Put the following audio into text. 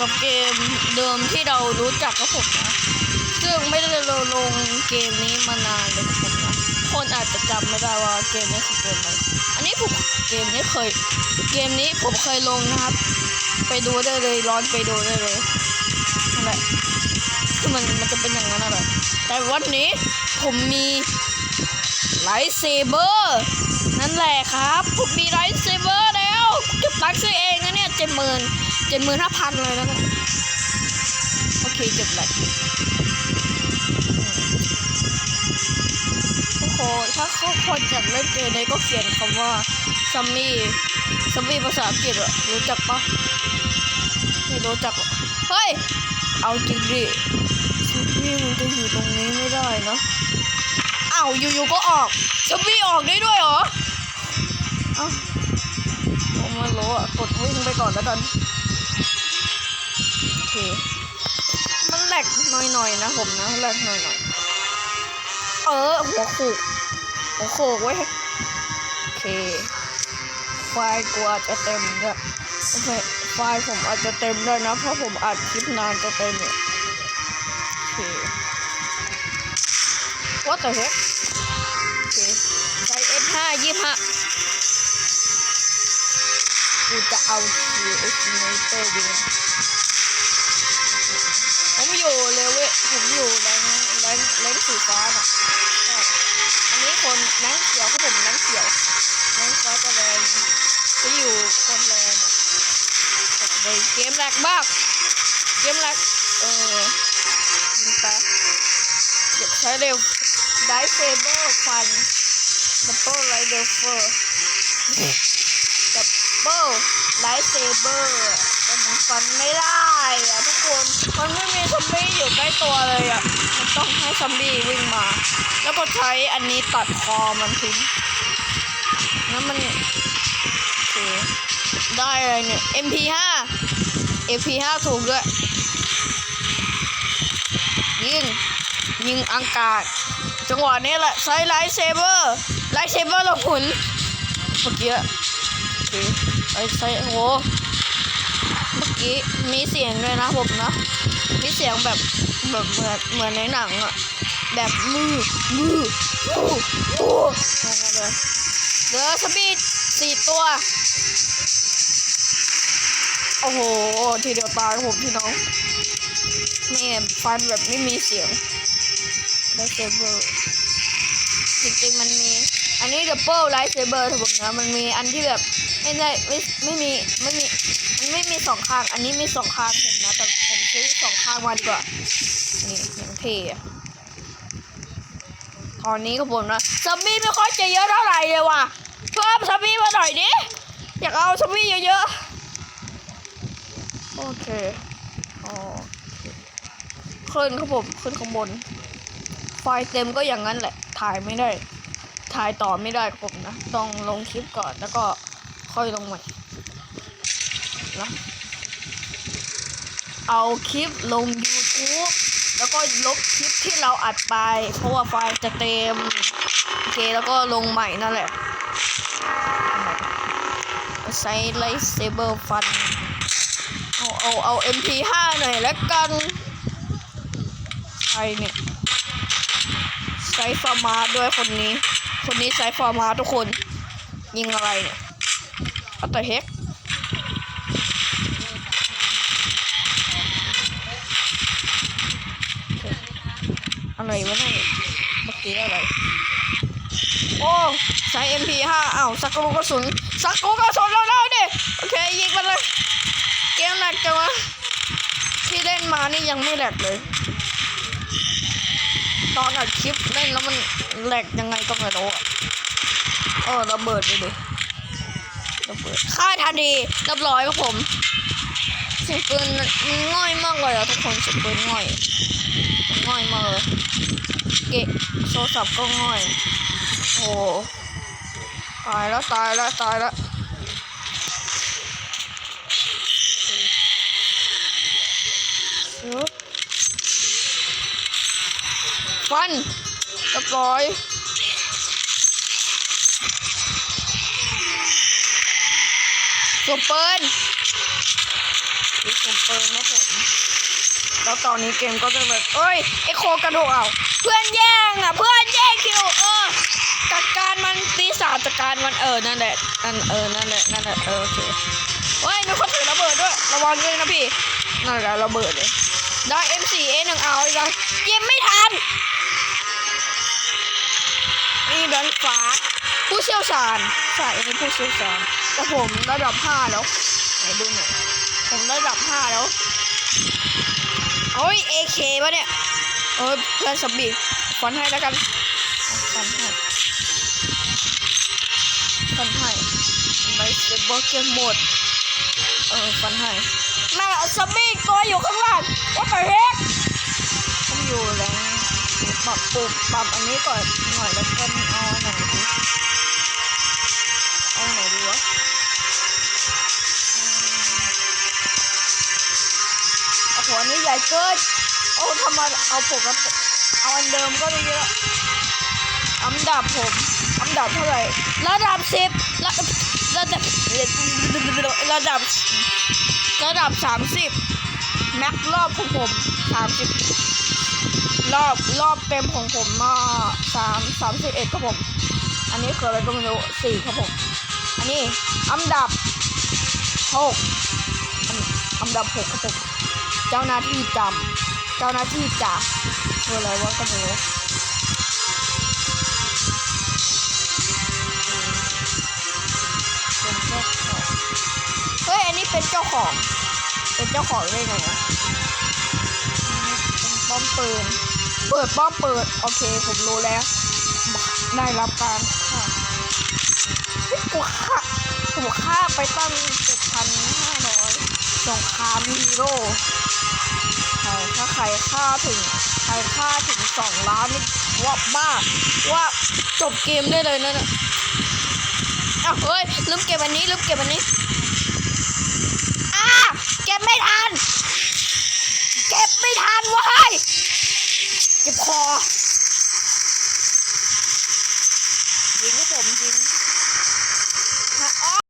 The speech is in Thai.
กับเกมเดิมที่เรารู้จักกับผมนะ ซึ่งไม่ได้ลงลงเกมนี้มานานเลยผมนะ คนอาจจะจำไม่ได้ว่าเกมนี้คือเกมอะไร อันนี้ผมเกมนี้เคย เกมนี้ผมเคยลงนะครับ ไปดูได้เลยร้อนไปดูได้เลยนั่นแหละคือมันมันจะเป็นอย่างนั้นอะไรแต่วันนี้ผมมีไลท์เซเบอร์นั่นแหละครับ ผมมีไลท์เซเบอร์แล้วเก็บตังค์ซื้อเองนะเนี่ยเจ็ดหมื่น เจ็ดหมื่นห้าพันเลยนะเนี่ยโอเคเก็บแหละทุกคนถ้าทุกคนอยากเล่นเกมนี้ก็เขียนคำว่าซัมมี่ซัมมี่ภาษาอังกฤษอะรู้จักปะไม่รู้จักเฮ้ย เอาจริงดิซัมมี่มันจะอยู่ตรงนี้ไม่ได้นะอ้าวอยู่ๆก็ออกซัมมี่ออกได้ด้วยเหรอเอ้าผมไม่รู้อะกดวิ่งไปก่อนแล้วกัน มันแหลกหน่อยๆนะผมนะแหลกหน่อยๆ เออ หัวโขกหัวโขกไว้ย โอเค ไฟล์กลัวจะเต็มด้วยโอเค ไฟล์ผมอาจจะเต็มด้วยนะ เพราะผมอัดคลิปนานจะเต็มเนี่ย โอเค What the heck โอเคใช้ F5 ยี่ห้ากูจะเอา Q Estimator เวน อยู่แรงแรงแรงสีฟ้าน่ะอันนี้คนแรงเขียวเขาผมแรงเขียวแรงฟ้าจะแรงจะอยู่คนแรงอะในเกมแรกบ้างเกมแรกเออยิงไปเดี๋ยวใช้เร็วไดเซเบอร์ฟันดับเบิลไลเดอร์เฟอร์ดับเบิลไลเซเบอร์แต่มันฟันไม่ได้ อะทุกคนมันไม่มีซอมบี้อยู่ใกล้ตัวเลยอะมันต้องให้ซอมบี้วิ่งมา แล้วก็ใช้อันนี้ตัดคอมันทิ้งแล้วมันโอเคได้อะไรเนี่ย MP5 MP5 ถูกด้วยยิงยิงอากาศ จังหวะนี้แหละใช้ไลท์เซเบอร์ไลท์เซเบอร์เราหมุนเมื่อกี้ไอ้ใช้โหเมื่อ กี้มีเสียงด้วยนะผมนะมีเสียงแบบแบบเหมือนเหมือนในหนังอะแบบมือมือโอ้โอ้อเลยเหลือสปีดสี่ตัวโอ้โหทีเดียวตายผมพี่น้องนี่ฟันแบบไม่มีเสียงไลท์เซเบอร์จริงๆมันมี อันนี้ดับเบิลไลท์เซเบอร์ถูกนะมันมีอันที่แบบไม่ได้ไม่ไม่มีไม่มี ไม่มีสองข้าง อันนี้มีสองข้างผมนะ แต่ผมซื้อสองข้างมาดีกว่า นี่ย่างเท่อะตอนนี้ก็ผมนะซัมบี้ไม่ค่อยจะเยอะเท่าไหร่เลยว่ะ เพิ่มซัมบี้มาหน่อยดิ อยากเอาซัมบี้เยอะๆ โอเคอ๋อขึ้นครับผม ขึ้นข้างบน ไฟเต็มก็อย่างนั้นแหละ ถ่ายไม่ได้ ถ่ายต่อไม่ได้ครับผมนะ ต้องลงคลิปก่อนแล้วก็ค่อยลงใหม่ นะเอาคลิปลง YouTube แล้วก็ลบคลิปที่เราอัดไป เพราะว่าไฟล์จะเต็มโอเคแล้วก็ลงใหม่นั่นแหละใช้ไลท์เซเบอร์ฟัน เอาเอาเอา MP5 หน่อยแล้วกันใครเนี่ยใช้ฟอร์มาด้วยคนนี้ คนนี้ใช้ฟอร์มาทุกคน ยิงอะไรเนี่ยอัตเอะไรวะเนี่ยเมื่อกี้อะไร โอ้ใช้ MP5 อ้าวสักลูกระสุนสักลูกระสุนเราแล้ดิโอเคยิงมันเลย เกมหนักจังวะที่เล่นมานี่ยังไม่แหลกเลย ตอนอัดคลิปเล่นแล้วมันแหลกยังไงก็ไม่รู้อะเออระเบิดไปดิระเบิดค่ายทันทีเรียบร้อยครับผม สียงปืนมันง่อยมากเลยอะทุกคนเสียงปืนง่อยมันง่อยมากเลยเกะโทรศัพท์ก็ง่อยโอ้ตายแล้วตายแล้วตายแล้วฟันเรียบร้อยตัวเปิ้ล โอเคผมเปิดนะผมแล้วตอนนี้เกมก็จะแบบเอ้ยไอโคกระโดดเอาเพื่อนแย่งอะ เพื่อนแย่งคิวเออจัดการมันปีศาจจัดการมันเออนั่นแหละนั่นเออนั่นแหละนั่นแหละเออโอเคเฮ้ยมีคนถือระเบิดด้วยระวังด้วยนะพี่นั่นแหละระเบิดเลยได้ M4A1 เอาอีกแล้วยิงไม่ทันนี่แบงค์ฟ้าผู้เชี่ยวชาญใช่เป็นผู้เชี่ยวชาญแต่ผมระดับห้าแล้วไหนดูหน่อย ผมระดับห้าแล้วโอ้ย AK ปะเนี่ยเออเพื่อนสบบีฟันให้แล้วกันฟันให้ฟันให้ไม่เซเบอร์เกมหมดเออฟันให้แม่สบบีตัวอยู่ข้างล่างว่าแต่เฮกผมอยู่แล้วปรับปุ่มปรับอันนี้ก่อนหน่อยแล้วกันเอาอันไหนดีเอาไหนดีวะ เกินโอ้ทำไมเอาปกติเอาอันเดิมก็ได้เยอะอันดับผมอันดับเท่าไหร่ระดับสิบระระดับระดับระดับสามสิบแม็กรอบของผมสามสิบรอบรอบเต็มของผมมาสามสามสิบเอ็ดครับผม อันนี้คืออะไรก็ไม่รู้สี่ครับผม อันนี้อันดับหกอันดับหกครับผม เจ้าหน้าที่จำเจ้าหน้าที่จ่าอะไรวะก็ไม่รู้เฮ้ยอันนี้เป็นเจ้าของ เป็นเจ้าของได้ไงวะเป็นป้อมปืน เปิดป้อมเปิด โอเคผมรู้แล้ว ได้รับการค่ะกูฆ่ากูฆ่าไปตั้งเจ็ดพันห้าร้อย สงครามฮีโร่ใครถ้าใครฆ่าถึง ใครฆ่าถึงสองล้านนี่ว่าบ้าว่าจบเกมได้เลยนะเนี่ยอ้าวเฮ้ยลืมเก็บอันนี้ลืมเก็บอันนี้อ้าเก็บไม่ทัน